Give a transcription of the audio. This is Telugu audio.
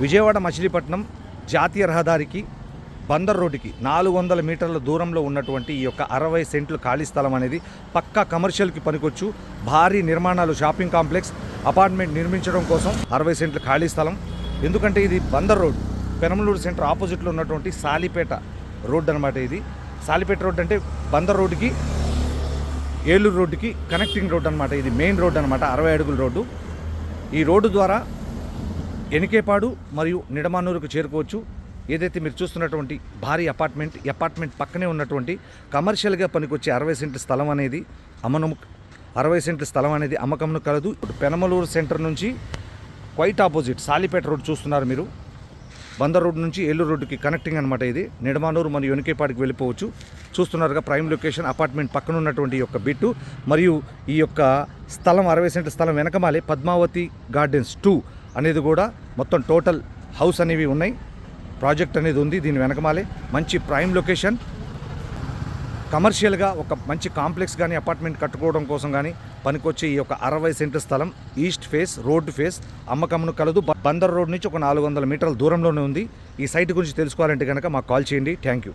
విజయవాడ మచిలీపట్నం జాతీయ రహదారికి బందర్ రోడ్డుకి నాలుగు వందల మీటర్ల దూరంలో ఉన్నటువంటి ఈ యొక్క అరవై సెంట్లు ఖాళీ స్థలం అనేది పక్కా కమర్షియల్కి పనికొచ్చు. భారీ నిర్మాణాలు షాపింగ్ కాంప్లెక్స్ అపార్ట్మెంట్ నిర్మించడం కోసం అరవై సెంట్లు ఖాళీ స్థలం. ఎందుకంటే ఇది బందర్ రోడ్ పెనమలూరు సెంటర్ ఆపోజిట్లో ఉన్నటువంటి సాలిపేట రోడ్ అనమాట ఇది. సాలిపేట రోడ్ అంటే బందర్ రోడ్డుకి ఏలూరు రోడ్డుకి కనెక్టింగ్ రోడ్ అనమాట ఇది మెయిన్ రోడ్ అనమాట అరవై అడుగుల రోడ్డు. ఈ రోడ్డు ద్వారా ఎనికేపాడు మరియు నిడమానూరుకు చేరుకోవచ్చు. ఏదైతే మీరు చూస్తున్నటువంటి భారీ అపార్ట్మెంట్ అపార్ట్మెంట్ పక్కనే ఉన్నటువంటి కమర్షియల్గా పనికొచ్చే అరవై సెంట్ల స్థలం అనేది అమ్మను అరవై సెంట్ల స్థలం అనేది అమ్మకంను కలదు. పెనమలూరు సెంటర్ నుంచి క్వైట్ ఆపోజిట్ సాలిపేట రోడ్ చూస్తున్నారు మీరు. బందర్ రోడ్ నుంచి ఏలూరు రోడ్డుకి కనెక్టింగ్ అనమాట ఇది. నిడమానూరు మరియు ఎనికేపాడికి వెళ్ళిపోవచ్చు. చూస్తున్నారుగా ప్రైమ్ లొకేషన్ అపార్ట్మెంట్ పక్కన ఉన్నటువంటి యొక్క బిట్టు మరియు ఈ యొక్క స్థలం అరవై సెంట్ల స్థలం వెనకమాలే పద్మావతి గార్డెన్స్ టూ. అనేది కూడా మొత్తం టోటల్ హౌస్ అనేవి ఉన్నాయి. ప్రాజెక్ట్ అనేది ఉంది దీని వెనకమాలే. మంచి ప్రైమ్ లొకేషన్. కమర్షియల్గా ఒక మంచి కాంప్లెక్స్ కానీ అపార్ట్మెంట్ కట్టుకోవడం కోసం కానీ పనికొచ్చే ఈ యొక్క అరవై సెంటర్ స్థలం ఈస్ట్ ఫేస్ రోడ్డు ఫేస్ అమ్మకమును కలదు. బందర్ రోడ్ నుంచి ఒక నాలుగు వందల మీటర్ల దూరంలోనే ఉంది. ఈ సైట్ గురించి తెలుసుకోవాలంటే కనుక మాకు కాల్ చేయండి. Thank you.